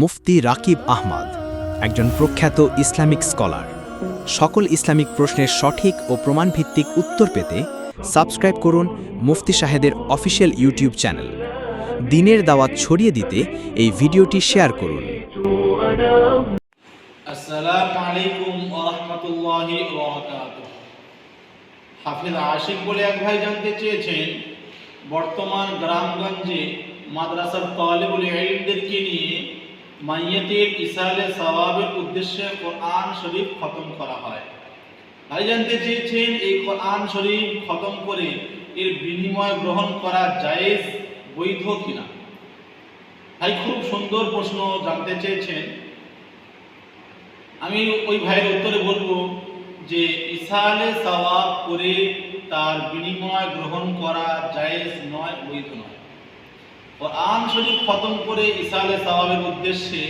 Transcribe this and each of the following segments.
মুফতি রাকিব আহমদ, একজন প্রখ্যাত Islamic scholar. সকল ইসলামিক প্রশ্নের সঠিক ও প্রমাণভিত্তিক উত্তর পেতে সাবস্ক্রাইব করুন মুফতি সাহেদের অফিসিয়াল ইউটিউব চ্যানেল। দিনের দাওয়াত ছড়িয়ে দিতে এই ভিডিওটি শেয়ার করুন। বলে বর্তমান গ্রামগঞ্জে মাদ্রাসার তালিবুল ইলমদেরকে নিয়ে মাইয়াতের ইসালে সওয়াবের উদ্দেশ্যে কোরআন শরীফ খতম করা হয়। ভাই জানতে চেয়েছেন, এই কোরআন শরীফ খতম করে এর বিনিময় গ্রহণ করা জায়েজ, বৈধ কিনা? ভাই, খুব সুন্দর প্রশ্ন জানতে চেয়েছেন। আমি ওই ভাইয়ের উত্তরে বলব যে, ইসালে সওয়াব করে তার বিনিময় গ্রহণ করা জায়েজ নয়, বৈধ নয়। কোরআন শরীফ খতম করে ইসালে সওয়াবের উদ্দেশ্যে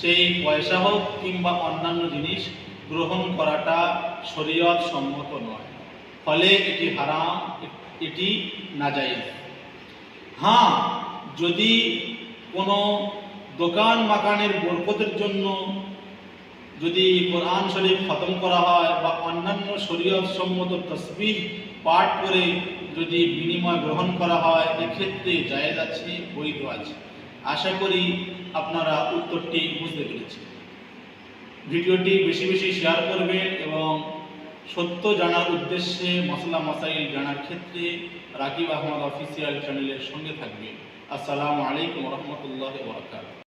সেই পয়সা হোক কিংবা অন্যান্য জিনিস গ্রহণ করাটা শরীয়ত সম্মত নয়। ফলে এটি হারাম, এটি নাজায়েজ। হ্যাঁ যদি কোনো দোকান মাকানের বরকতের জন্য যদি কোরআন শরীফ খতম করা হয় বা অন্যান্য শরীয়ত সম্মত তসবির পাঠ করে যদি বিনিময় গ্রহণ করা হয় এক্ষেত্রে জায়েজ আছে, বৈধ আছে? আশা করি আপনারা উত্তরটি বুঝতে পেরেছেন। ভিডিওটি বেশি বেশি শেয়ার করবেন এবং সত্য জানার উদ্দেশ্যে মশলা মশাইল জানার ক্ষেত্রে রাকিব আহমদ অফিসিয়াল চ্যানেলের সঙ্গে থাকবেন। আসসালামু আলাইকুম রহমতুল্লাহ বরকাত